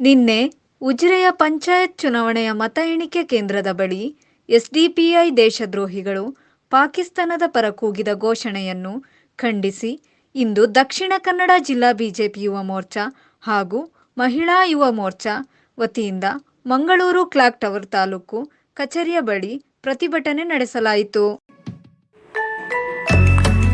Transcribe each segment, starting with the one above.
ನಿನ್ನೆ ಉಜಿರೆಯ ಪಂಚಾಯತ್ ಚುನಾವಣೆಯ ಮತ ಎಣಿಕೆ ಕೇಂದ್ರದ ಬಳಿ ಎಸ್ಡಿಪಿಐ ದೇಶದ್ರೋಹಿಗಳು ಪಾಕಿಸ್ತಾನದ ಪರ ಕೂಗಿದ ಘೋಷಣೆಯನ್ನು ಖಂಡಿಸಿ ಇಂದು ದಕ್ಷಿಣ ಕನ್ನಡ ಜಿಲ್ಲಾ ಬಿಜೆಪಿ ಯುವ ಮೋರ್ಚಾ ಹಾಗೂ ಮಹಿಳಾ ಯುವ ಮೋರ್ಚಾ ವತಿಯಿಂದ ಮಂಗಳೂರು ಕ್ಲಾಕ್ ಟವರ್ ತಾಲೂಕು ಕಚೇರಿಯ ಬಳಿ ಪ್ರತಿಭಟನೆ ನಡೆಸಲಾಯಿತು.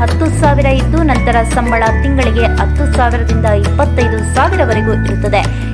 ಹತ್ತು ಸಾವಿರ ಇದ್ದು ನಂತರ ಸಂಬಳ ತಿಂಗಳಿಗೆ ಹತ್ತು ಸಾವಿರದಿಂದ ಇಪ್ಪತ್ತೈದು ಸಾವಿರವರೆಗೂ ಇರುತ್ತದೆ.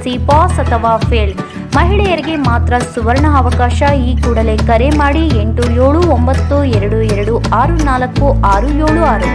ಎಸ್ಎಲ್ಸಿ ಪಾಸ್ ಅಥವಾ ಫೇಲ್ಡ್ ಮಹಿಳೆಯರಿಗೆ ಮಾತ್ರ ಸುವರ್ಣ ಅವಕಾಶ, ಈ ಕೂಡಲೇ ಕರೆ ಮಾಡಿ ಎಂಟು ಏಳು ಒಂಬತ್ತು ಎರಡು ಎರಡು ಆರು ನಾಲ್ಕು ಆರು ಏಳು ಆರು.